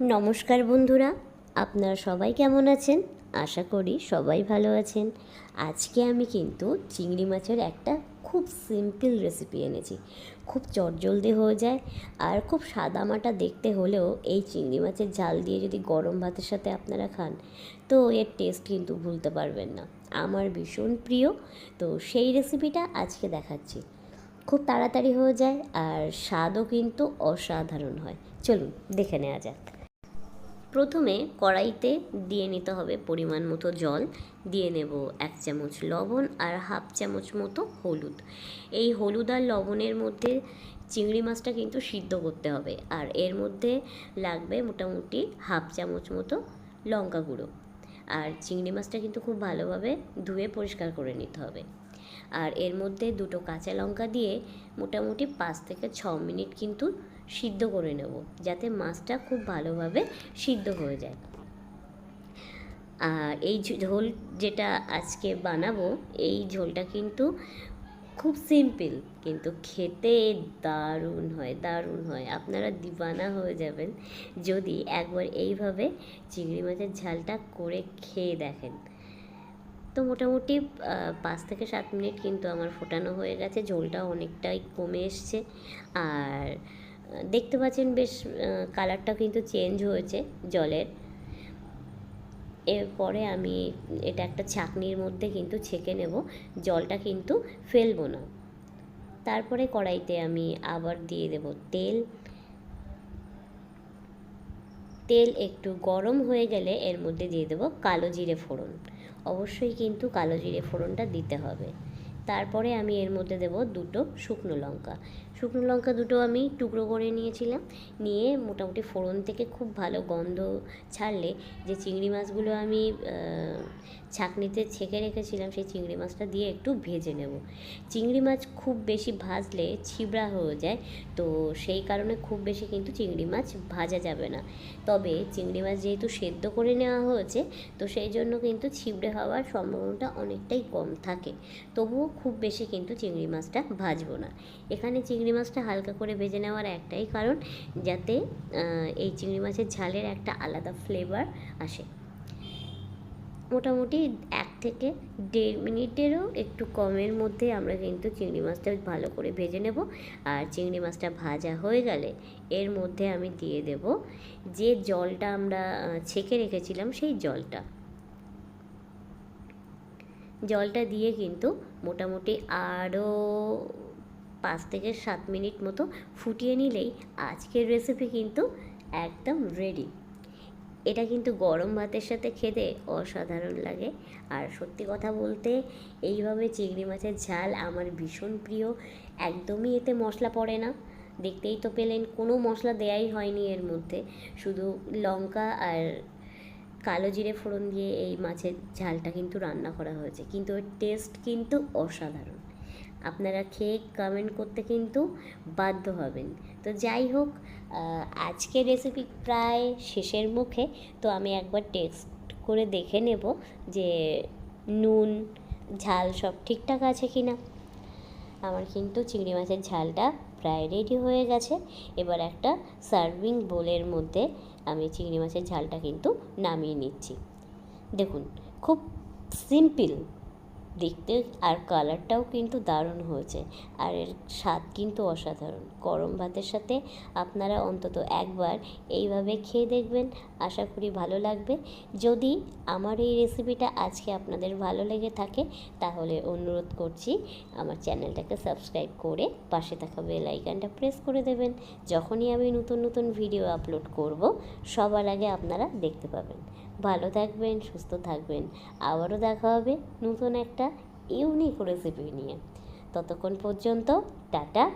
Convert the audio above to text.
নমস্কার বন্ধুরা, আপনারা সবাই কেমন আছেন? আশা করি সবাই ভালো আছেন। আজকে আমি কিন্তু চিংড়ি মাছের একটা খুব সিম্পল রেসিপি এনেছি। খুব চটজলদি হয়ে যায় আর খুব সাদামাটা দেখতে হলেও এই চিংড়ি মাছের ঝাল দিয়ে যদি গরম ভাতের সাথে আপনারা খান, তো এর টেস্ট কিন্তু ভুলতে পারবেন না। আমার ভীষণ প্রিয়, তো সেই রেসিপিটা আজকে দেখাচ্ছি। খুব তাড়াতাড়ি হয়ে যায় আর স্বাদও কিন্তু অসাধারণ হয়। চলুন দেখে নেওয়া যাক। প্রথমে কড়াইতে দিয়ে নিতে হবে পরিমাণ মতো জল। দিয়ে নেব এক চামচ লবণ আর হাফ চামচ মতো হলুদ। এই হলুদ আর লবণের মধ্যে চিংড়ি মাছটা কিন্তু সিদ্ধ করতে হবে। আর এর মধ্যে লাগবে মোটামুটি হাফ চামচ মতো লঙ্কা গুঁড়ো। আর চিংড়ি মাছটা কিন্তু খুব ভালোভাবে ধুয়ে পরিষ্কার করে নিতে হবে। আর এর মধ্যে দুটো কাঁচা লঙ্কা দিয়ে মোটামুটি পাঁচ থেকে ছ মিনিট কিন্তু সিদ্ধ করে নেব, যাতে মাছটা খুব ভালোভাবে সিদ্ধ হয়ে যায়। আর এই ঝোল যেটা আজকে বানাবো, এই ঝোলটা কিন্তু খুব সিম্পল, কিন্তু খেতে দারুণ হয় দারুণ হয়। আপনারা দিবানা হয়ে যাবেন যদি একবার এইভাবে চিংড়ি মাছের ঝালটা করে খেয়ে দেখেন। তো মোটামুটি পাঁচ থেকে সাত মিনিট কিন্তু আমার ফোটানো হয়ে গেছে ঝোলটা অনেকটাই কমে এসছে। আর, দেখতে পাচ্ছেন বেশ কালারটা কিন্তু চেঞ্জ হয়েছে জলের। এরপরে আমি এটা একটা ছাঁকনির মধ্যে কিন্তু ছেঁকে নেব, জলটা কিন্তু ফেলব না। তারপরে কড়াইতে আমি আবার দিয়ে দেব তেল। তেল একটু গরম হয়ে গেলে এর মধ্যে দিয়ে দেব কালো জিরে ফোড়ন। অবশ্যই কিন্তু কালো জিরে ফোড়নটা দিতে হবে। তারপরে আমি এর মধ্যে দেব দুটো শুকনো লঙ্কা। শুকনো লঙ্কা দুটো আমি টুকরো করে নিয়েছিলাম। নিয়ে মোটামুটি ফোড়ন থেকে খুব ভালো গন্ধ ছাড়লে যে চিংড়ি মাছগুলো আমি ছাকনিতে ছেঁকে রেখেছিলাম, সেই চিংড়ি মাছটা দিয়ে একটু ভেজে নেব। চিংড়ি মাছ খুব বেশি ভাজলে ছিবড়া হয়ে যায়, তো সেই কারণে খুব বেশি কিন্তু চিংড়ি মাছ ভাজা যাবে না। তবে চিংড়ি মাছ যেহেতু সেদ্ধ করে নেওয়া হয়েছে, তো সেই জন্য কিন্তু ছিবড়ে হওয়ার সম্ভাবনাটা অনেকটাই কম থাকে। তবুও খুব বেশি কিন্তু চিংড়ি মাছটা ভাজবো না। এখানে চিংড়ি মাছটা হালকা করে ভেজে নেওয়ার একটাই কারণ, যাতে এই চিংড়ি মাছের ঝালের একটা আলাদা ফ্লেভার আসে। মোটামুটি এক থেকে দেড় মিনিটেরও একটু কমের মধ্যে আমরা কিন্তু চিংড়ি মাছটা ভালো করে ভেজে নেব। আর চিংড়ি মাছটা ভাজা হয়ে গেলে এর মধ্যে আমি দিয়ে দেব যে জলটা আমরা ছেঁকে রেখেছিলাম সেই জলটা। জলটা দিয়ে কিন্তু মোটামুটি আরও পাঁচ থেকে সাত মিনিট মতো ফুটিয়ে নিলেই আজকের রেসিপি কিন্তু একদম রেডি এটা কিন্তু গরম ভাতের সাথে খেতে অসাধারণ লাগে। আর সত্যি কথা বলতে, এইভাবে চিংড়ি মাছের ঝাল আমার ভীষণ প্রিয়। একদমই এতে মশলা পড়ে না। দেখতেই তো পেলেন, কোনো মশলা দেয়াই হয়নি এর মধ্যে। শুধু লঙ্কা আর কালো জিরে ফোড়ন দিয়ে এই মাছের ঝালটা কিন্তু রান্না করা হয়েছে। কিন্তু ওর টেস্ট কিন্তু অসাধারণ। আপনারা খেয়ে কমেন্ট করতে কিন্তু বাধ্য হবেন। তো যাই হোক আজকের রেসিপি প্রায় শেষের মুখে। তো আমি একবার টেস্ট করে দেখে নেব যে নুন, ঝাল সব ঠিকঠাক আছে কি না আমার কিন্তু চিংড়ি মাছের ঝালটা প্রায় রেডি হয়ে গেছে। এবার একটা সার্ভিং বোলের মধ্যে আমি চিংড়ি মাছের ঝালটা কিন্তু নামিয়ে নিচ্ছি। দেখুন, খুব সিম্পল দেখতে আর কালারটাও কিন্তু দারুণ হয়েছে। আর এর স্বাদ কিন্তু অসাধারণ। গরম ভাতের সাথে আপনারা অন্তত একবার এইভাবে খেয়ে দেখবেন। আশা করি ভালো লাগবে। যদি আমার এই রেসিপিটা আজকে আপনাদের ভালো লেগে থাকে, তাহলে অনুরোধ করছি আমার চ্যানেলটাকে সাবস্ক্রাইব করে পাশে থাকা বেল আইকনটা প্রেস করে দেবেন। যখনই আমি নতুন নতুন ভিডিও আপলোড করব, সবার আগে আপনারা দেখতে পাবেন। ভালো থাকবেন, সুস্থ থাকবেন। আবারও দেখা হবে নতুন একটা ইউনিক রেসিপি নিয়ে। ততক্ষণ পর্যন্ত টাটা।